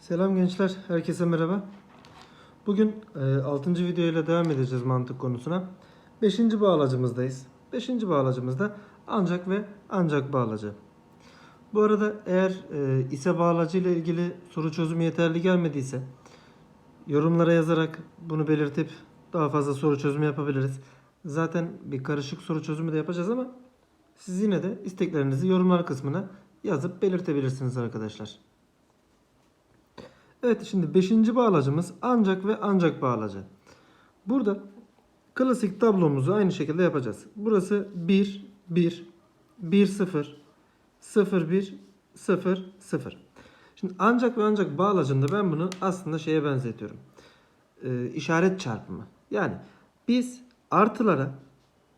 Selam gençler, herkese merhaba. Bugün 6. video ile devam edeceğiz mantık konusuna. 5. bağlacımızdayız. 5. bağlacımızda ancak ve ancak bağlacı. Bu arada eğer e, ise bağlacı ile ilgili soru çözümü yeterli gelmediyse yorumlara yazarak bunu belirtip daha fazla soru çözümü yapabiliriz. Zaten bir karışık soru çözümü de yapacağız ama siz yine de isteklerinizi yorumlar kısmına yazıp belirtebilirsiniz arkadaşlar. Evet şimdi 5. bağlacımız ancak ve ancak bağlacı. Burada klasik tablomuzu aynı şekilde yapacağız. Burası 1 1 1 0 0 1 0 0. Şimdi ancak ve ancak bağlacında ben bunu aslında şeye benzetiyorum. Ee, işaret çarpımı. Yani biz artılara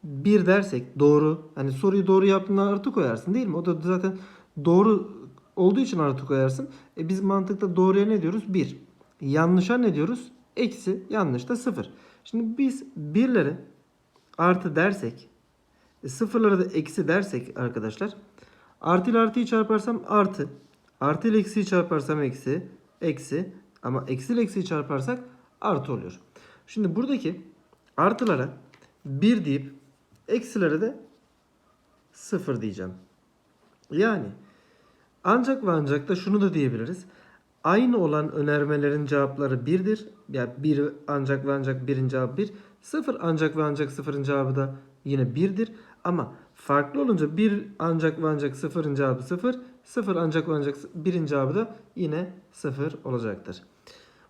1 dersek doğru. Hani soruyu doğru yaptığında artı koyarsın değil mi? O da zaten doğru olduğu için artı koyarsın. E biz mantıkta doğruya ne diyoruz? 1. Yanlışa ne diyoruz? Eksi. Yanlış da 0. Şimdi biz birleri artı dersek e, sıfırlara da eksi dersek arkadaşlar artı ile artıyı çarparsam artı artı ile eksiyi çarparsam eksi eksi ama eksi ile eksiyi çarparsak artı oluyor. Şimdi buradaki artılara 1 deyip eksilere de 0 diyeceğim. Yani ancak ve ancak da şunu da diyebiliriz. Aynı olan önermelerin cevapları birdir. Yani bir ancak ve ancak birin cevabı bir. Sıfır ancak ve ancak sıfırın cevabı da yine birdir. Ama farklı olunca bir ancak ve ancak sıfırın cevabı sıfır. Sıfır ancak ve ancak birin cevabı da yine sıfır olacaktır.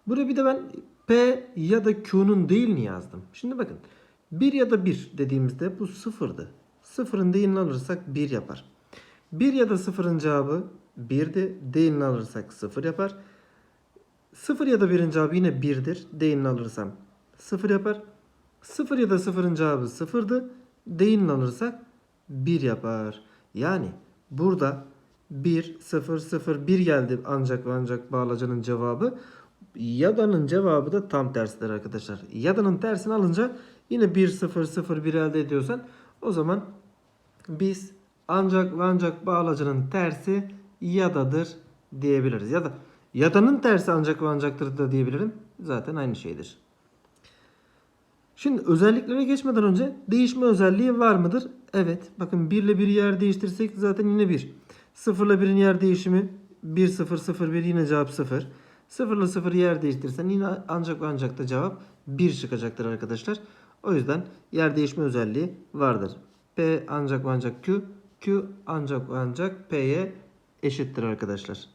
Buraya bir de ben P ya da Q'nun değilini yazdım. Şimdi bakın 1 ya da 1 dediğimizde bu sıfırdı. Sıfırın değilini alırsak 1 yapar. 1 ya da 0'ın cevabı 1'di. Değilini alırsak 0 yapar. 0 ya da 1'in cevabı yine 1'dir. Değilini alırsam 0 yapar. 0 ya da 0'ın cevabı 0'dı. Değilini alırsak 1 yapar. Yani burada 1, 0, 0, 1 geldi ancak ve ancak bağlacının cevabı. Yada'nın cevabı da tam tersidir arkadaşlar. Yada'nın tersini alınca yine 1, 0, 0, 1 elde ediyorsan o zaman biz ancak ve ancak bağlacının tersi yadadır diyebiliriz. Ya da yadanın tersi ancak ve ancaktır da diyebilirim. Zaten aynı şeydir. Şimdi özelliklere geçmeden önce değişme özelliği var mıdır? Evet. Bakın 1 ile 1 yer değiştirsek zaten yine 1. 0 ile 1'in yer değişimi 1 0 0 1 yine cevap 0. 0 ile 0 yer değiştirsen yine ancak ve ancak da cevap 1 çıkacaktır arkadaşlar. O yüzden yer değişme özelliği vardır. P ancak ve ancak Q Q ancak ve ancak P'ye eşittir arkadaşlar.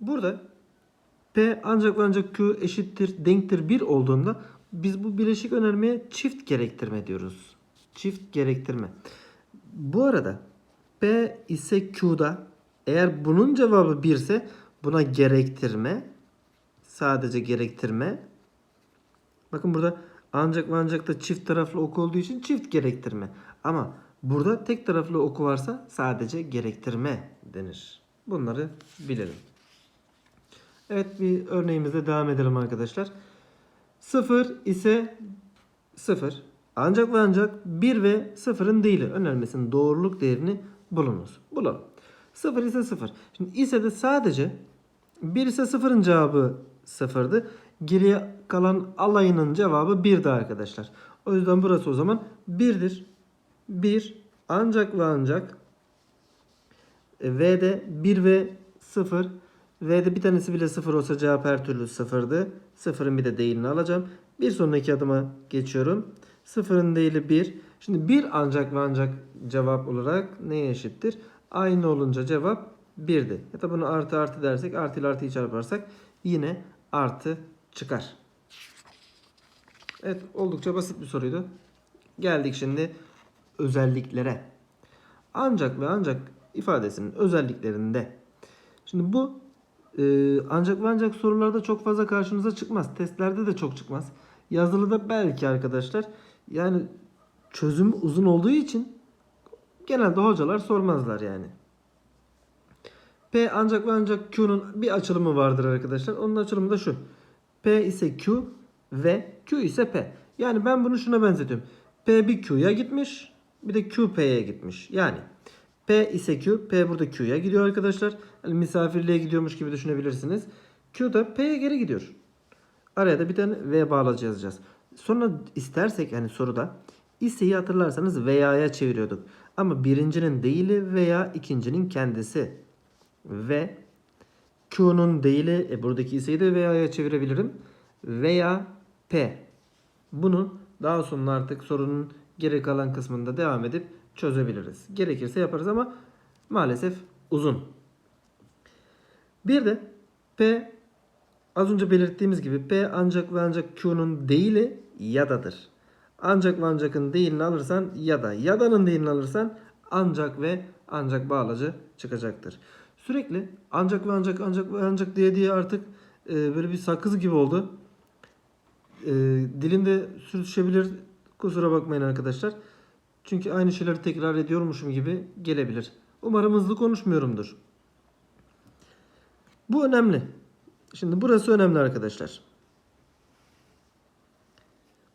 Burada P ancak ancak Q eşittir denktir 1 olduğunda biz bu bileşik önermeye çift gerektirme diyoruz. Çift gerektirme. Bu arada P ise Q'da eğer bunun cevabı 1 ise buna gerektirme sadece gerektirme bakın burada ancak ancak da çift taraflı oku olduğu için çift gerektirme. Ama burada tek taraflı oku varsa sadece gerektirme denir. Bunları bilelim. Evet bir örneğimizde devam edelim arkadaşlar. 0 ise 0. Ancak ve ancak 1 ve 0'ın değili önermesinin doğruluk değerini bulunuz. Bulalım. 0 ise 0. Şimdi ise de sadece 1 ise 0'ın cevabı 0'dı. Geriye kalan alayının cevabı 1'di arkadaşlar. O yüzden burası o zaman 1'dir. 1 ancak ve ancak V'de 1 ve 0 V'de bir tanesi bile 0 olsa cevap her türlü 0'dı. 0'ın bir de değilini alacağım. Bir sonraki adıma geçiyorum. 0'ın değili 1. Şimdi 1 ancak ve ancak cevap olarak neye eşittir? Aynı olunca cevap 1'di. Ya da bunu artı artı dersek artı ile artıyı çarparsak yine artı çıkar. Evet oldukça basit bir soruydu. Geldik şimdi özelliklere. Ancak ve ancak ifadesinin özelliklerinde. Şimdi bu e, ancak ve ancak sorularda çok fazla karşınıza çıkmaz. Testlerde de çok çıkmaz. Yazılıda belki arkadaşlar. Yani çözüm uzun olduğu için genelde hocalar sormazlar yani. P ancak ve ancak Q'nun bir açılımı vardır arkadaşlar. Onun açılımı da şu. P ise Q ve Q ise P. Yani ben bunu şuna benzetiyorum. P bir Q'ya gitmiş. Bir de Q P'ye gitmiş. Yani P ise Q. P burada Q'ya gidiyor arkadaşlar. Yani misafirliğe gidiyormuş gibi düşünebilirsiniz. Q da P'ye geri gidiyor. Araya da bir tane V bağlacı yazacağız. Sonra istersek yani soruda iseyi hatırlarsanız veya'ya çeviriyorduk. Ama birincinin değili veya ikincinin kendisi. Ve Q'nun değili e, buradaki iseyi de veya'ya çevirebilirim. Veya P. Bunu daha sonra artık sorunun geri kalan kısmında devam edip çözebiliriz. Gerekirse yaparız ama maalesef uzun. Bir de P az önce belirttiğimiz gibi P ancak ve ancak Q'nun değili yadadır. Ancak ve ancakın değilini alırsan ya da yadanın değilini alırsan ancak ve ancak bağlacı çıkacaktır. Sürekli ancak ve ancak ancak ve ancak diye diye artık e, böyle bir sakız gibi oldu. E, dilimde sürtüşebilir. Kusura bakmayın arkadaşlar. Çünkü aynı şeyleri tekrar ediyormuşum gibi gelebilir. Umarım hızlı konuşmuyorumdur. Bu önemli. Şimdi burası önemli arkadaşlar.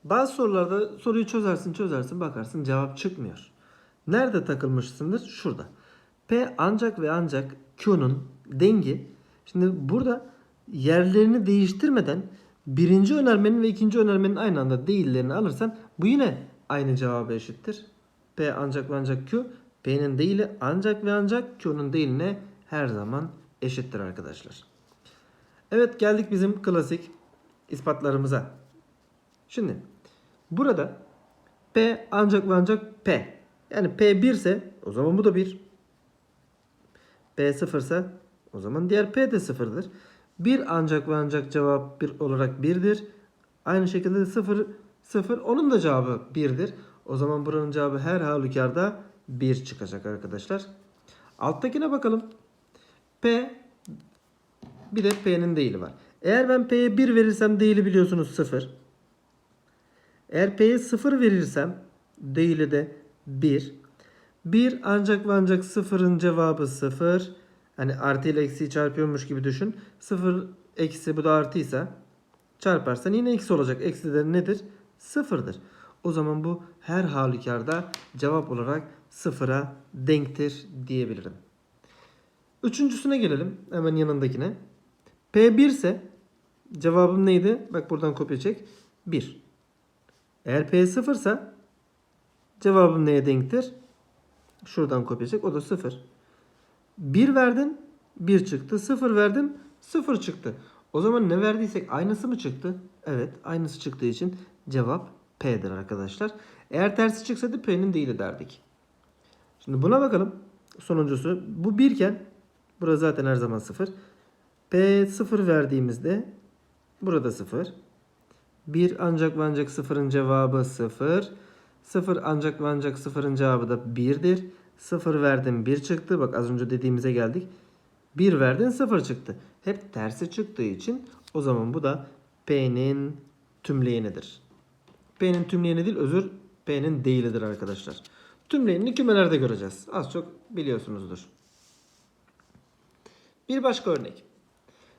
Bazı sorularda soruyu çözersin çözersin bakarsın cevap çıkmıyor. Nerede takılmışsındır? Şurada. P ancak ve ancak Q'nun dengi. Şimdi burada yerlerini değiştirmeden birinci önermenin ve ikinci önermenin aynı anda değillerini alırsan bu yine aynı cevaba eşittir. P ancak ve ancak Q. P'nin değili ancak ve ancak Q'nun değiline her zaman eşittir arkadaşlar. Evet geldik bizim klasik ispatlarımıza. Şimdi burada P ancak ve ancak P. Yani P 1 ise o zaman bu da 1. P 0 ise o zaman diğer P de 0'dır. 1 ancak ve ancak cevap 1 olarak 1'dir. Aynı şekilde 0 0 onun da cevabı 1'dir. O zaman buranın cevabı her halükarda 1 çıkacak arkadaşlar. Alttakine bakalım. P bir de P'nin değili var. Eğer ben P'ye 1 verirsem değili biliyorsunuz 0. Eğer P'ye 0 verirsem değili de 1. 1 ancak ve ancak 0'ın cevabı 0. Hani artı ile eksiyi çarpıyormuş gibi düşün. 0 eksi bu da artıysa çarparsan yine eksi olacak. Eksi de nedir? 0'dır. O zaman bu her halükarda cevap olarak 0'a denktir diyebilirim. Üçüncüsüne gelelim. Hemen yanındakine. P1 ise cevabım neydi? Bak buradan kopya çek. 1. Eğer P 0 ise cevabım neye denktir? Şuradan kopya çek. O da 0. 1 verdin. 1 çıktı. 0 verdim. 0 çıktı. O zaman ne verdiysek aynısı mı çıktı? Evet. Aynısı çıktığı için cevap P'dir arkadaşlar. Eğer tersi çıksaydı P'nin değili derdik. Şimdi buna bakalım. Sonuncusu. Bu 1 iken burası zaten her zaman 0. P 0 verdiğimizde burada 0. 1 ancak ve ancak 0'ın cevabı 0. 0 ancak ve ancak 0'ın cevabı da 1'dir. 0 verdim 1 çıktı. Bak az önce dediğimize geldik. 1 verdin 0 çıktı. Hep tersi çıktığı için o zaman bu da P'nin tümleyenidir. P'nin tümleyeni değil özür P'nin değilidir arkadaşlar. Tümleyenini kümelerde göreceğiz. Az çok biliyorsunuzdur. Bir başka örnek.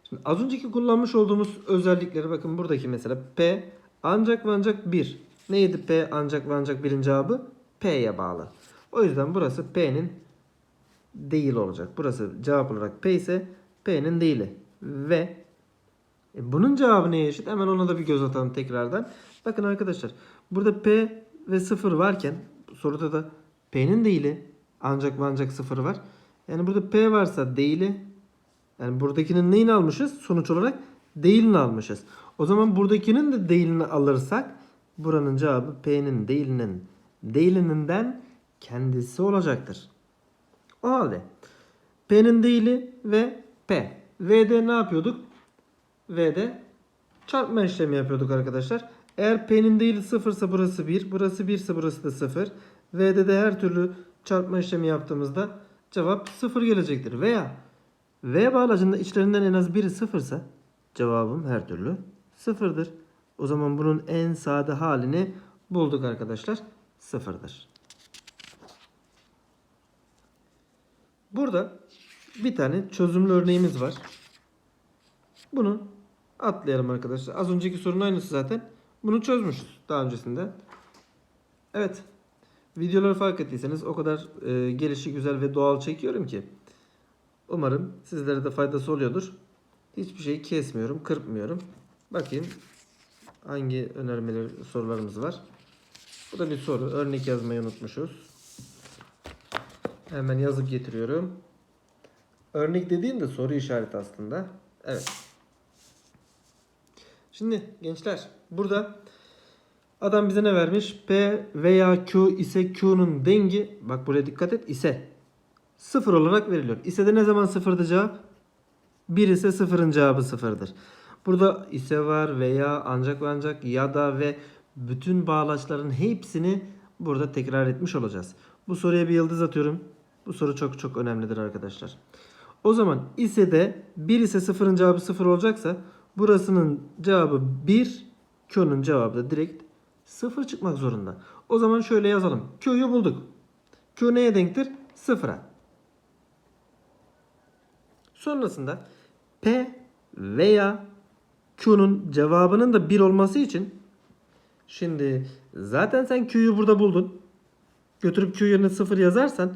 Şimdi az önceki kullanmış olduğumuz özellikleri bakın buradaki mesela P ancak ve ancak 1. Neydi P ancak ve ancak birin cevabı? P'ye bağlı. O yüzden burası P'nin değil olacak. Burası cevap olarak P ise P'nin değili. Ve e, bunun cevabı neye eşit? Hemen ona da bir göz atalım tekrardan. Bakın arkadaşlar burada P ve 0 varken soruda da P'nin değili ancak ve ancak 0 var. Yani burada P varsa değili yani buradakinin neyini almışız? Sonuç olarak değilini almışız. O zaman buradakinin de değilini alırsak buranın cevabı P'nin değilinin değilininden kendisi olacaktır. O halde P'nin değili ve P. V'de ne yapıyorduk? V'de çarpma işlemi yapıyorduk arkadaşlar. Eğer P'nin değili 0 ise burası 1, burası 1 ise burası da 0. V'de de her türlü çarpma işlemi yaptığımızda cevap 0 gelecektir. Veya V bağlacında içlerinden en az biri 0 ise cevabım her türlü 0'dır. O zaman bunun en sade halini bulduk arkadaşlar. 0'dır. Burada bir tane çözümlü örneğimiz var. Bunu atlayalım arkadaşlar. Az önceki sorunun aynısı zaten. Bunu çözmüşüz daha öncesinde. Evet. Videoları fark ettiyseniz o kadar e, gelişi güzel ve doğal çekiyorum ki. Umarım sizlere de faydası oluyordur. Hiçbir şeyi kesmiyorum, kırpmıyorum. Bakayım hangi önermeler sorularımız var. Bu da bir soru. Örnek yazmayı unutmuşuz. Hemen yazıp getiriyorum. Örnek dediğim de soru işareti aslında. Evet. Şimdi gençler burada adam bize ne vermiş? P veya Q ise Q'nun dengi bak buraya dikkat et ise sıfır olarak veriliyor. İse de ne zaman sıfırdı cevap? 1 ise sıfırın cevabı sıfırdır. Burada ise var veya ancak ve ancak ya da ve bütün bağlaçların hepsini burada tekrar etmiş olacağız. Bu soruya bir yıldız atıyorum. Bu soru çok çok önemlidir arkadaşlar. O zaman ise de 1 ise sıfırın cevabı sıfır olacaksa burasının cevabı 1, Q'nun cevabı da direkt sıfır çıkmak zorunda. O zaman şöyle yazalım. Q'yu bulduk. Q neye denktir? Sıfıra. Sonrasında P veya Q'nun cevabının da 1 olması için şimdi zaten sen Q'yu burada buldun. Götürüp Q yerine 0 yazarsan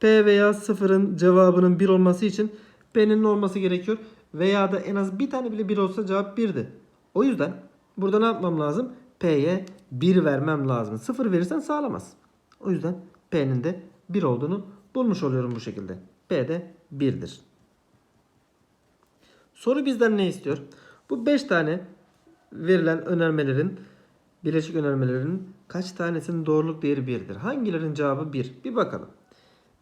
P veya 0'ın cevabının 1 olması için P'nin olması gerekiyor? Veya da en az bir tane bile 1 olsa cevap 1'di. O yüzden burada ne yapmam lazım? P'ye 1 vermem lazım. 0 verirsen sağlamaz. O yüzden P'nin de 1 olduğunu bulmuş oluyorum bu şekilde. P de 1'dir. Soru bizden ne istiyor? Bu 5 tane verilen önermelerin bileşik önermelerin kaç tanesinin doğruluk değeri 1'dir? Hangilerin cevabı 1? Bir bakalım.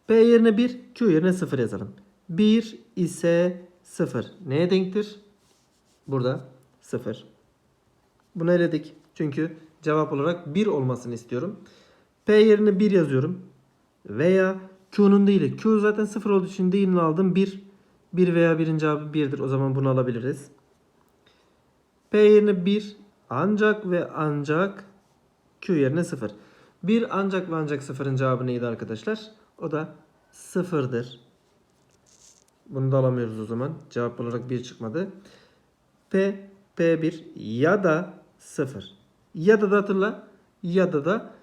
P yerine 1, Q yerine 0 yazalım. 1 ise 0. Neye denktir? Burada 0. Bunu eledik. Çünkü cevap olarak 1 olmasını istiyorum. P yerine 1 yazıyorum. Veya Q'nun değili. Q zaten 0 olduğu için değilini aldım. 1. 1 veya 1'in cevabı 1'dir. O zaman bunu alabiliriz. P yerine 1 ancak ve ancak Q yerine 0. 1 ancak ve ancak 0'ın cevabı neydi arkadaşlar? O da 0'dır. Bunu da alamıyoruz o zaman. Cevap olarak 1 çıkmadı. P, P1 ya da 0. Ya da da hatırla. Ya da da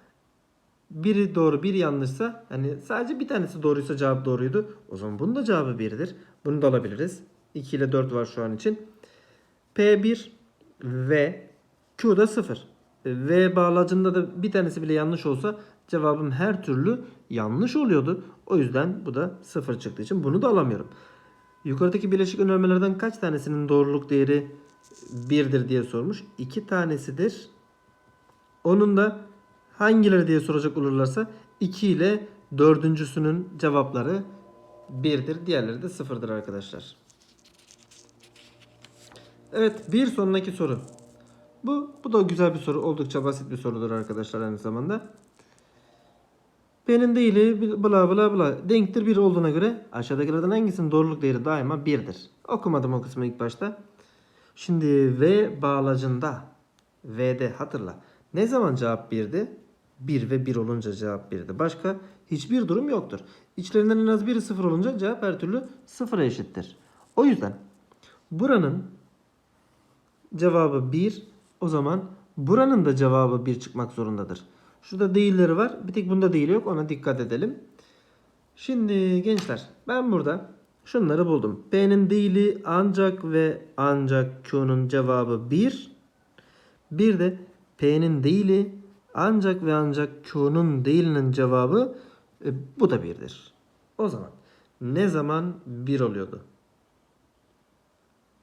biri doğru biri yanlışsa hani sadece bir tanesi doğruysa cevap doğruydu. O zaman bunun da cevabı 1'dir. Bunu da alabiliriz. 2 ile 4 var şu an için. P1 ve Q da 0. V bağlacında da bir tanesi bile yanlış olsa cevabım her türlü yanlış oluyordu. O yüzden bu da 0 çıktığı için bunu da alamıyorum. Yukarıdaki bileşik önermelerden kaç tanesinin doğruluk değeri 1'dir diye sormuş. 2 tanesidir. Onun da hangileri diye soracak olurlarsa 2 ile dördüncüsünün cevapları 1'dir. Diğerleri de 0'dır arkadaşlar. Evet bir sonraki soru. Bu, bu da güzel bir soru. Oldukça basit bir sorudur arkadaşlar aynı zamanda. P'nin değili bla bla bla denktir 1 olduğuna göre aşağıdakilerden hangisinin doğruluk değeri daima 1'dir? Okumadım o kısmı ilk başta. Şimdi V bağlacında V'de hatırla. Ne zaman cevap 1'di? 1 ve 1 olunca cevap 1'di. Başka hiçbir durum yoktur. İçlerinden en az biri 0 olunca cevap her türlü 0'a eşittir. O yüzden buranın cevabı 1 o zaman buranın da cevabı 1 çıkmak zorundadır. Şurada değilleri var. Bir tek bunda değil yok. Ona dikkat edelim. Şimdi gençler ben burada şunları buldum. P'nin değili ancak ve ancak Q'nun cevabı 1. Bir de P'nin değili ancak ve ancak Q'nun değilinin cevabı e, bu da 1'dir. O zaman ne zaman 1 oluyordu?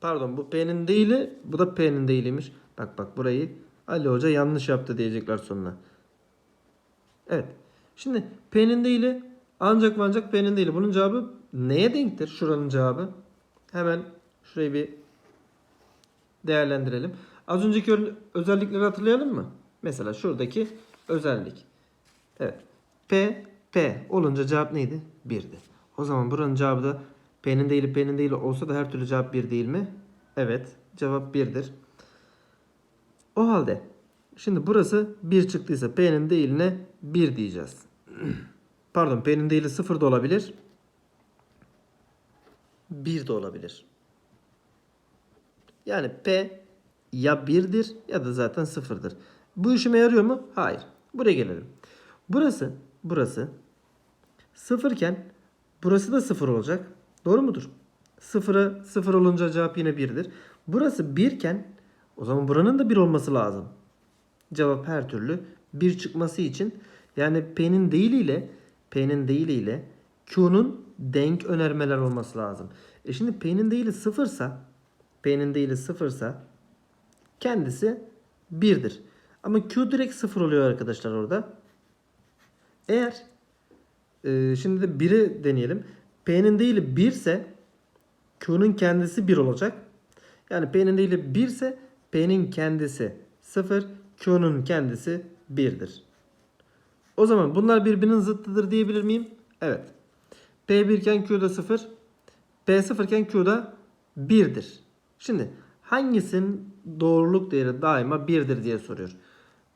Pardon bu P'nin değili bu da P'nin değiliymiş. Bak bak burayı Ali Hoca yanlış yaptı diyecekler sonuna. Evet. Şimdi P'nin değili ancak ve ancak P'nin değili. Bunun cevabı neye denktir? Şuranın cevabı. Hemen şurayı bir değerlendirelim. Az önceki özellikleri hatırlayalım mı? Mesela şuradaki özellik. Evet. P, P olunca cevap neydi? 1'di. O zaman buranın cevabı da P'nin değili P'nin değili olsa da her türlü cevap 1 değil mi? Evet. Cevap 1'dir. O halde şimdi burası 1 çıktıysa P'nin değiline 1 diyeceğiz. Pardon P'nin değili 0 da olabilir. 1 de olabilir. Yani P ya 1'dir ya da zaten 0'dır. Bu işime yarıyor mu? Hayır. Buraya gelelim. Burası burası. Sıfırken burası da sıfır olacak. Doğru mudur? Sıfıra sıfır olunca cevap yine birdir. Burası birken o zaman buranın da bir olması lazım. Cevap her türlü bir çıkması için yani P'nin değiliyle P'nin değiliyle Q'nun denk önermeler olması lazım. E şimdi P'nin değili sıfırsa P'nin değili sıfırsa kendisi birdir. Ama Q direkt sıfır oluyor arkadaşlar orada. Eğer e, şimdi de 1'i deneyelim. P'nin değili 1 ise Q'nun kendisi 1 olacak. Yani P'nin değili 1 ise P'nin kendisi 0, Q'nun kendisi 1'dir. O zaman bunlar birbirinin zıttıdır diyebilir miyim? Evet. P 1 iken Q da 0, P 0 iken Q da 1'dir. Şimdi hangisinin doğruluk değeri daima 1'dir diye soruyor.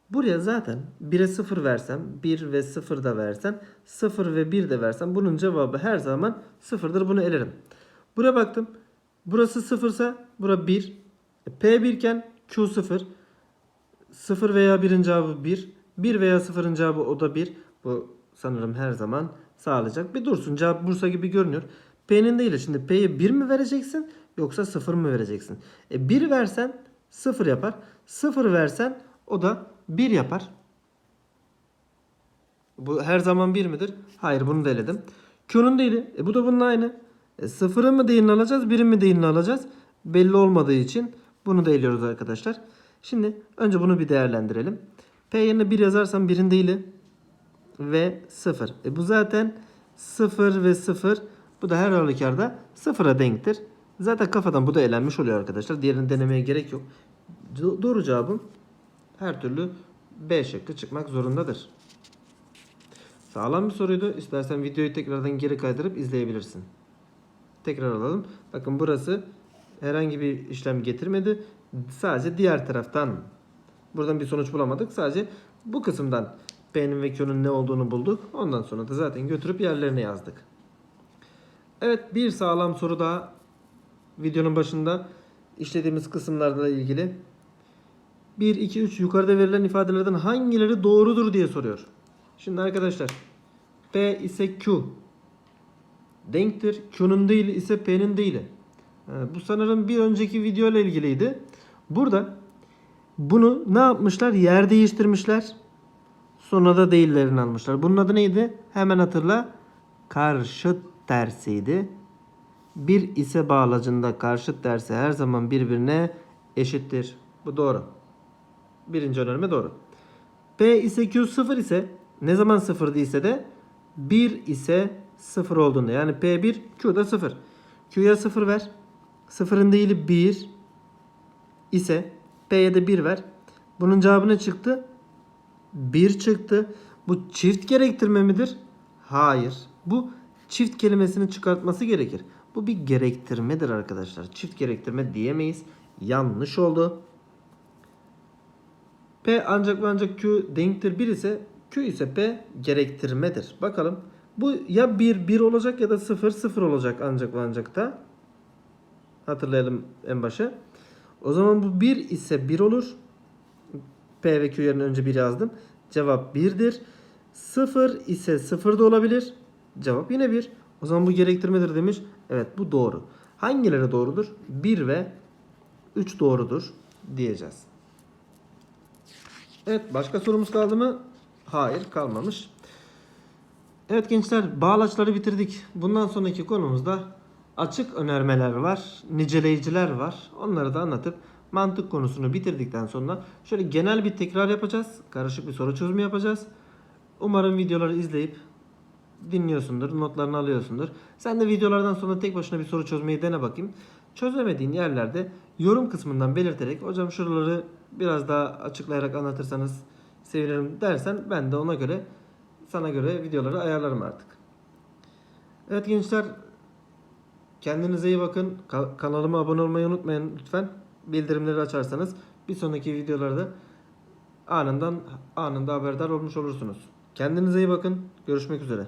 Buraya zaten 1'e 0 versem, 1 ve 0 da versem, 0 ve 1 de versem bunun cevabı her zaman 0'dır. Bunu elerim. Buraya baktım. Burası 0 ise bura 1. E, P 1 iken Q 0. 0 veya 1'in cevabı 1. 1 veya 0'ın cevabı o da 1. Bu sanırım her zaman sağlayacak. Bir dursun. Cevap Bursa gibi görünüyor. P'nin değil. Şimdi P'ye 1 mi vereceksin yoksa 0 mı vereceksin? E 1 versen 0 yapar. 0 versen o da 1 yapar. Bu her zaman 1 midir? Hayır bunu da eledim. Q'nun değili. E bu da bunun aynı. E 0'ın mı değilini alacağız? 1'in mi değilini alacağız? Belli olmadığı için bunu da eliyoruz arkadaşlar. Şimdi önce bunu bir değerlendirelim. P yerine 1 yazarsam 1'in değili ve 0. E bu zaten 0 ve 0. Bu da her halükarda 0'a denktir. Zaten kafadan bu da elenmiş oluyor arkadaşlar. Diğerini denemeye gerek yok. Do- Doğru cevabım her türlü B şıkkı çıkmak zorundadır. Sağlam bir soruydu. İstersen videoyu tekrardan geri kaydırıp izleyebilirsin. Tekrar alalım. Bakın burası herhangi bir işlem getirmedi. Sadece diğer taraftan buradan bir sonuç bulamadık. Sadece bu kısımdan P'nin ve Q'nun ne olduğunu bulduk. Ondan sonra da zaten götürüp yerlerine yazdık. Evet bir sağlam soru daha videonun başında işlediğimiz kısımlarla ilgili. 1, 2, 3 yukarıda verilen ifadelerden hangileri doğrudur diye soruyor. Şimdi arkadaşlar P ise Q denktir. Q'nun değil ise P'nin değil. Bu sanırım bir önceki video ile ilgiliydi. Burada bunu ne yapmışlar? Yer değiştirmişler. Sonra da değillerini almışlar. Bunun adı neydi? Hemen hatırla. Karşıt tersiydi. Bir ise bağlacında karşıt tersi her zaman birbirine eşittir. Bu doğru. Birinci önerme doğru. P ise Q 0 ise ne zaman 0 değilse de 1 ise 0 olduğunda yani P1 Q da 0. Q'ya 0 ver. 0'ın değili 1 ise P'ye de 1 ver. Bunun cevabı ne çıktı? 1 çıktı. Bu çift gerektirme midir? Hayır. Bu çift kelimesini çıkartması gerekir. Bu bir gerektirmedir arkadaşlar. Çift gerektirme diyemeyiz. Yanlış oldu. P ancak ve ancak Q denktir 1 ise Q ise P gerektirmedir. Bakalım. Bu ya 1 1 olacak ya da 0 0 olacak ancak ve ancak da. Hatırlayalım en başa. O zaman bu 1 ise 1 olur. P ve Q yerine önce 1 yazdım. Cevap 1'dir. 0 ise 0 da olabilir. Cevap yine 1. O zaman bu gerektirmedir demiş. Evet bu doğru. Hangileri doğrudur? 1 ve 3 doğrudur diyeceğiz. Evet başka sorumuz kaldı mı? Hayır kalmamış. Evet gençler bağlaçları bitirdik. Bundan sonraki konumuzda açık önermeler var, niceleyiciler var. Onları da anlatıp mantık konusunu bitirdikten sonra şöyle genel bir tekrar yapacağız. Karışık bir soru çözümü yapacağız. Umarım videoları izleyip dinliyorsundur, notlarını alıyorsundur. Sen de videolardan sonra tek başına bir soru çözmeyi dene bakayım. Çözemediğin yerlerde yorum kısmından belirterek hocam şuraları biraz daha açıklayarak anlatırsanız sevinirim dersen ben de ona göre sana göre videoları ayarlarım artık. Evet gençler kendinize iyi bakın. Ka- kanalıma abone olmayı unutmayın lütfen. Bildirimleri açarsanız bir sonraki videolarda anından anında haberdar olmuş olursunuz. Kendinize iyi bakın. Görüşmek üzere.